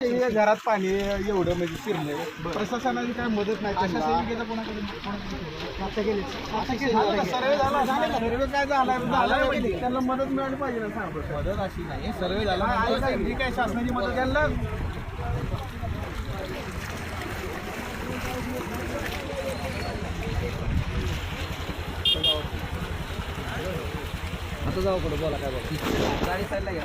हे घरात पाणी एवढं म्हणजे शिरलंय. प्रशासनाची काय मदत नाही अशा त्यांना. सेविकेचा कोणाकडे आता केली. आता केली. आता सर्वे झाला. सर्वे काय झाला झाला त्यांना मदत मिळाली पाहिजे ना सांग. मदत अशी नाही. सर्वे झाला ही काय शासनाची मदत त्यांना आता जाऊ पुढे बोला काय बोला. गाडी साईडला घ्या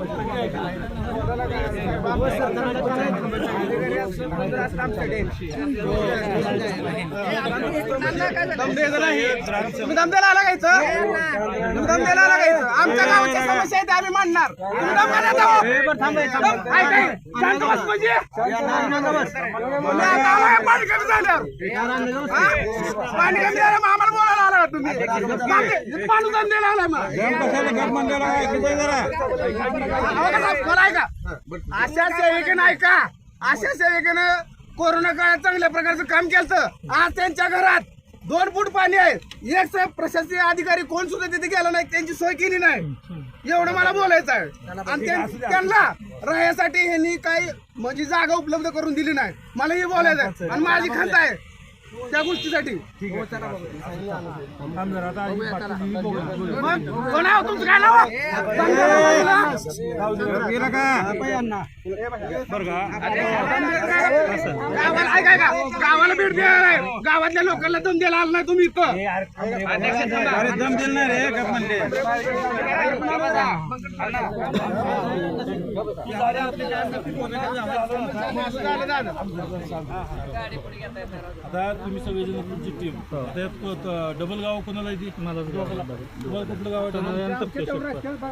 तुम्ही आला तुम्ही आला आमच्या गावाच्या समस्या आहेत आम्ही मांडणार तुम्ही म्हणजे? पाणी कमी झाल्यावर. पाणी कमी झालं आम्हाला तुम्ही मागे- माणूस दमद्याला आलाय मग. अहो, कसा बोलाय का अशा सेविकेनं ऐका अशा सेविकेनं कोरोना काळात चांगल्या प्रकारचं काम केलं आज त्यांच्या घरात दोन फूट पाणी आहे एक प्रशासकीय अधिकारी कोण सुद्धा तिथे गेला नाही त्यांची सोय केली नाही एवढं मला बोलायचं आहे आणि त्यां- त्यांना राहण्यासाठी ह्यांनी काही म्हणजे जागा उपलब्ध करून दिली नाही मला हे बोलायचं आहे आणि माझी खंत आहे त्या गोष्टीसाठी. हो तुमचं काय नाव? गावाला ऐका का गावाला भेट द्यायला नाही. गावातल्या लोकांना दम द्यायला आला नाही तुम्ही इथं. दम दिल रे का म्हणले. आता तुम्ही सगळेजण तुमची टीम आता यात डबल गाव कोणाला येते? मला तुम्हाला कुठलं गाव आहे?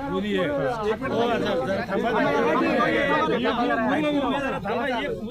दोन्ही आहे. हो, अच्छा, जरा थांबा. थांबा, थांबा.